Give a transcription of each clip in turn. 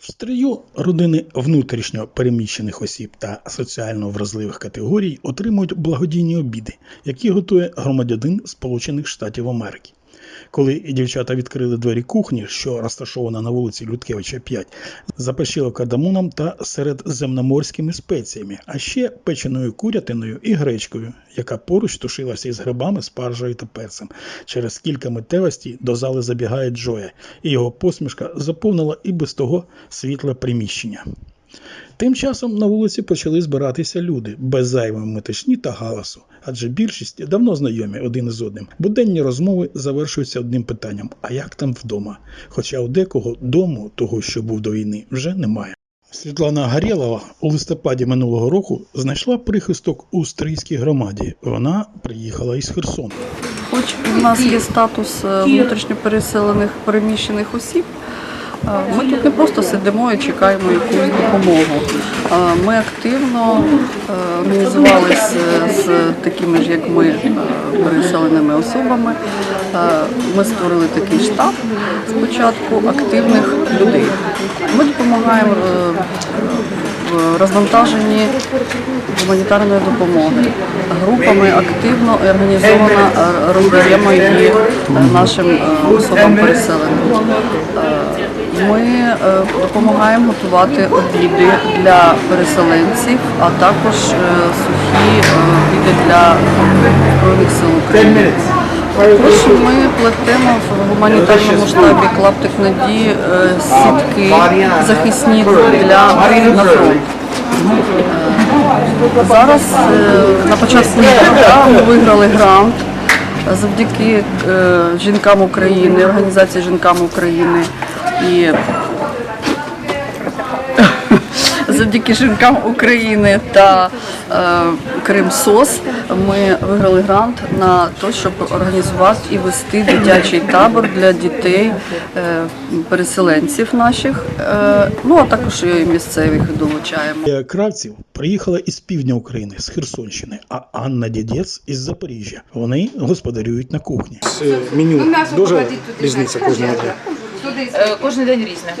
Стрию родини внутрішньо переміщених осіб та соціально вразливих категорій отримують благодійні обіди, які готує громадянин Сполучених Штатів Америки. Коли дівчата відкрили двері кухні, що розташована на вулиці Людкевича 5, запашіло кардамоном та середземноморськими спеціями, а ще печеною курятиною і гречкою, яка поруч тушилася із грибами, спаржею та перцем. Через кілька миттєвостей до зали забігає Джоя, і його посмішка заповнила і без того світле приміщення. Тим часом на вулиці почали збиратися люди без зайвої метушні та галасу, адже більшість давно знайомі один із одним. Буденні розмови завершуються одним питанням: а як там вдома? Хоча у декого дому, того, що був до війни, вже немає. Світлана Гарєлова у листопаді минулого року знайшла прихисток у стрийській громаді. Вона приїхала із Херсону. Хоч у нас є статус е, внутрішньопереселених переміщених осіб, ми тут не просто сидимо і чекаємо якусь допомогу. Е, Ми активно е, організувалися з такими ж, як ми, е, переселеними особами. Е, Ми створили такий штаб спочатку активних людей. Ми допомагаємо е, в розвантаженні гуманітарної допомоги. Групами активно організовано е, роздаємо її е, нашим е, особам переселеним. Ми е, допомагаємо готувати обіди для переселенців, а також е, сухі е, обіди для Збройних сил України. Також ми плетемо в гуманітарному штабі клаптик надії сітки захисні для на фронт. Зараз на початку літа ми виграли грант завдяки жінкам України, організації жінкам України і завдяки жінкам України та е, Кримсос ми виграли грант на те, щоб організувати і вести дитячий табор для дітей е, переселенців наших. Е, ну а також і місцевих долучаємо. Кравців приїхала із півдня України, з Херсонщини, а Анна Дідець із Запоріжжя. Вони господарюють на кухні. Меню дуже різниця кожного дня. Е, Кожен день різне.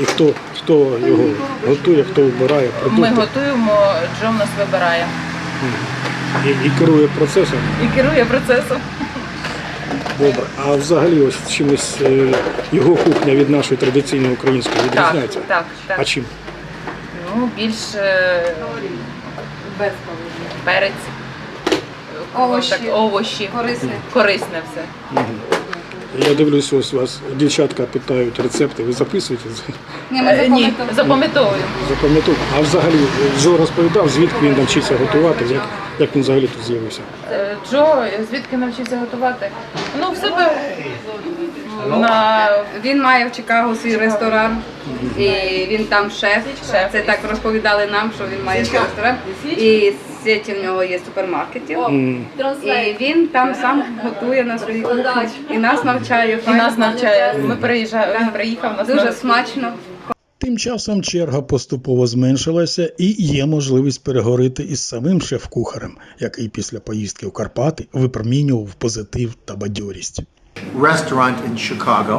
І хто, хто його готує, хто вбирає Ми готуємо, Джо в нас вибирає і, і керує процесом. і керує процесом. Добре. А взагалі ось чимось е, його кухня від нашої традиційної української відрізняється. так, так. А чим? Ну, більш е, без перець, Овочі. так, овочі. корисне. Корисне все. Я дивлюсь, ось вас дівчатка питають рецепти, ви записуєте? Ні, ми Е, Ні, запам'ятовуємо. Запам'ятовую. А взагалі Джо розповідав, звідки він навчився готувати, як, як він взагалі тут з'явився. Е, Джо, звідки навчився готувати? Ну, в себе на Він має в Чикаго свій ресторан, і він там шеф. Шеф. Це так розповідали нам, що він має свій ресторан. І сеті в нього є супермаркетів. І він там сам готує на своїй кухні. І нас навчає. і нас навчає. Ми приїжджаємо, він приїхав нас Дуже смачно. Тим часом черга поступово зменшилася і є можливість переговорити із самим шеф-кухарем, який після поїздки в Карпати випромінював позитив та бадьорість. restaurant in Chicago,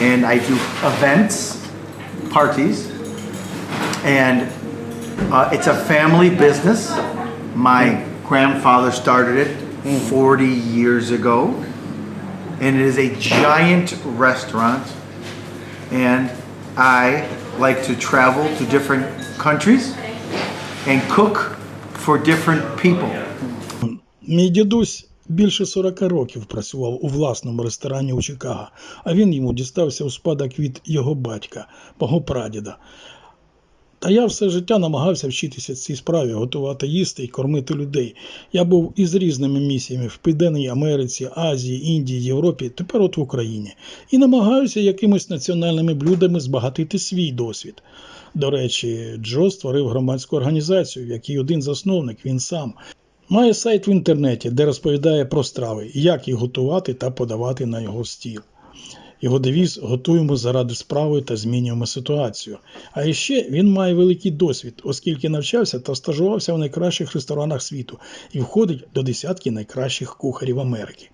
and I do events, parties, and uh, it's a family business. My grandfather started it 40 years ago, and it is a giant restaurant. And I like to travel to different countries and cook for different people. Мій дідусь більше 40 років працював у власному ресторані у Чикаго, а він йому дістався у спадок від його батька, мого прадіда. Та я все життя намагався вчитися цій справі, готувати їсти і кормити людей. Я був із різними місіями в Південній Америці, Азії, Індії, Європі, тепер от в Україні. І намагаюся якимись національними блюдами збагатити свій досвід. До речі, Джо створив громадську організацію, в якій один засновник, він сам. Має сайт в інтернеті, де розповідає про страви, як їх готувати та подавати на його стіл. Його девіз готуємо заради справи та змінюємо ситуацію. А ще він має великий досвід, оскільки навчався та стажувався в найкращих ресторанах світу і входить до десятки найкращих кухарів Америки.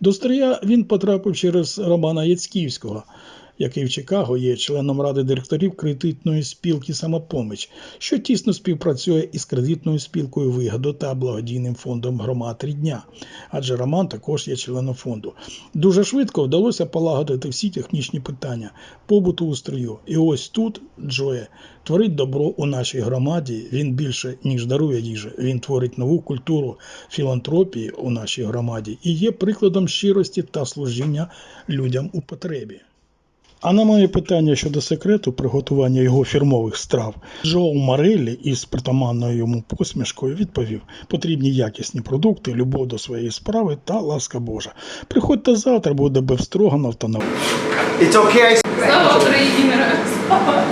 До Стрия він потрапив через Романа Яцьківського. Який в Чикаго є членом ради директорів кредитної спілки Самопоміч, що тісно співпрацює із кредитною спілкою Вигоду та благодійним фондом громад Рідня. Адже Роман також є членом фонду. Дуже швидко вдалося полагодити всі технічні питання побуту устрою. І ось тут Джоє творить добро у нашій громаді. Він більше ніж дарує їжу. Він творить нову культуру філантропії у нашій громаді і є прикладом щирості та служіння людям у потребі. А на моє питання щодо секрету приготування його фірмових страв, Джоу Мареллі із притаманною йому посмішкою відповів: потрібні якісні продукти, любов до своєї справи та ласка Божа. Приходьте завтра, буде Бевстроганов та на Слава Україні! Слава!